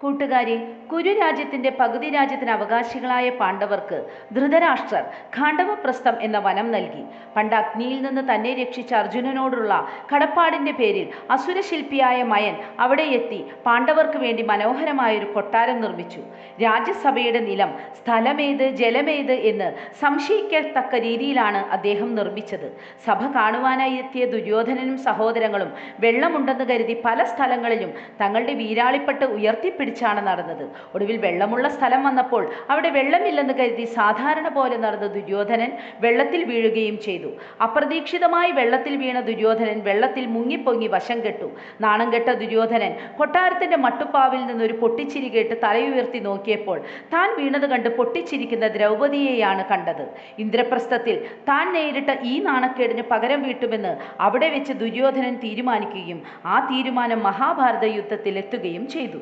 കൂട്ടുകാരെ കുരുരാജ്യത്തിന്റെ പകുതി രാജ്യത്തിന് അവകാശികളായ പാണ്ഡവർക്ക് ധൃതരാഷ്ട്രർ ഖാണ്ഡവപ്രസ്ഥം എന്ന വനം നൽകി. പണ്ട് അഗ്നിയിൽ നിന്ന് തന്നെ രക്ഷിച്ച അർജുനനോടുള്ള കടപ്പാടിന്റെ പേരിൽ അസുരശില്പിയായ മയൻ അവിടെ എത്തി പാണ്ഡവർക്ക് വേണ്ടി മനോഹരമായൊരു കൊട്ടാരം നിർമ്മിച്ചു. രാജ്യസഭയുടെ നിലം സ്ഥലമേത് ജലമേത് എന്ന് സംശയിക്കത്തക്ക രീതിയിലാണ് അദ്ദേഹം നിർമ്മിച്ചത്. സഭ കാണുവാനായി എത്തിയ ദുര്യോധനനും സഹോദരങ്ങളും വെള്ളമുണ്ടെന്ന് കരുതി പല സ്ഥലങ്ങളിലും തങ്ങളുടെ വീരാളിപ്പെട്ട് വീരാളിപ്പട്ട് ഉയർത്തിപ്പിടിച്ചാണ് നടന്നത്. ഒടുവിൽ വെള്ളമുള്ള സ്ഥലം വന്നപ്പോൾ അവിടെ വെള്ളമില്ലെന്ന് കരുതി സാധാരണ പോലെ നടന്ന ദുര്യോധനൻ വെള്ളത്തിൽ വീഴുകയും ചെയ്തു. അപ്രതീക്ഷിതമായി വെള്ളത്തിൽ വീണ ദുര്യോധനൻ വെള്ളത്തിൽ മുങ്ങിപ്പൊങ്ങി വശം കെട്ടു. നാണം കെട്ട ദുര്യോധനൻ കൊട്ടാരത്തിന്റെ മട്ടുപ്പാവിൽ നിന്നൊരു പൊട്ടിച്ചിരി കേട്ട് തലയുയർത്തി നോക്കിയപ്പോൾ താൻ വീണത് കണ്ട് പൊട്ടിച്ചിരിക്കുന്ന ദ്രൗപതിയെയാണ് കണ്ടത്. ഇന്ദ്രപ്രസ്ഥത്തിൽ താൻ നേരിട്ട ഈ നാണക്കേടിന് പകരം വീട്ടുമെന്ന് അവിടെ വെച്ച് ദുര്യോധനൻ തീരുമാനിക്കുകയും ആ തീരുമാനം മഹാഭാരത യുദ്ധത്തിൽ എത്തുകയും ചെയ്തു.